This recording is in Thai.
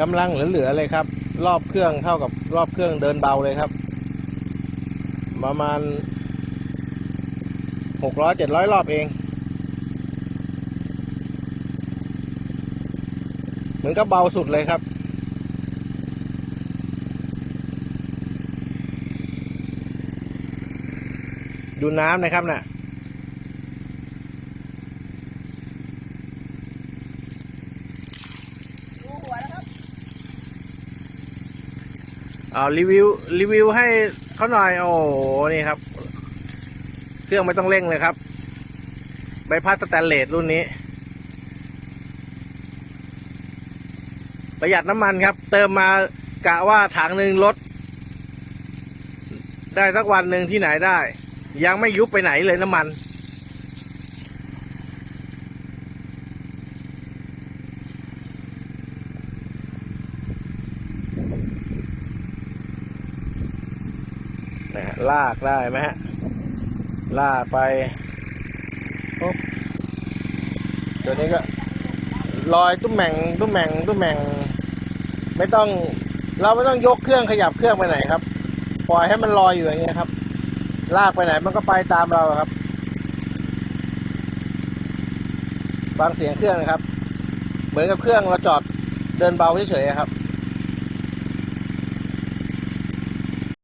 กำลังเหลือๆเลยครับ รอบเครื่องเท่ากับรอบเครื่องเดินเบาเลยครับ ประมาณหกร้อยเจ็ดร้อยรอบเอง เหมือนกับเบาสุดเลยครับดูน้ำนะครับน่ะหัวแล้วครับ เอารีวิวรีวิวให้เขาหน่อยโอ้โหนี่ครับ เครื่องไม่ต้องเร่งเลยครับ ใบพัดสแตนเลสรุ่นนี้ ประหยัดน้ำมันครับ เติมมากะว่าถังหนึ่งลด ได้สักวันหนึ่งที่ไหนได้ ยังไม่ยุบไปไหนเลยน้ำมัน นะฮะลากได้ไหมฮะลากไปปุ๊บตัวนี้ก็ลอยตุ้มแหม่งตุ้มแหม่งตุ้มแหม่งไม่ต้อง เราไม่ต้องยกเครื่องขยับเครื่องไปไหนครับ ปล่อยให้มันลอยอยู่อย่างเงี้ยครับ ลากไปไหนมันก็ไปตามเราครับฟังเสียงเครื่องนะครับ เหมือนกับเครื่องเราจอดเดินเบาเฉยๆครับ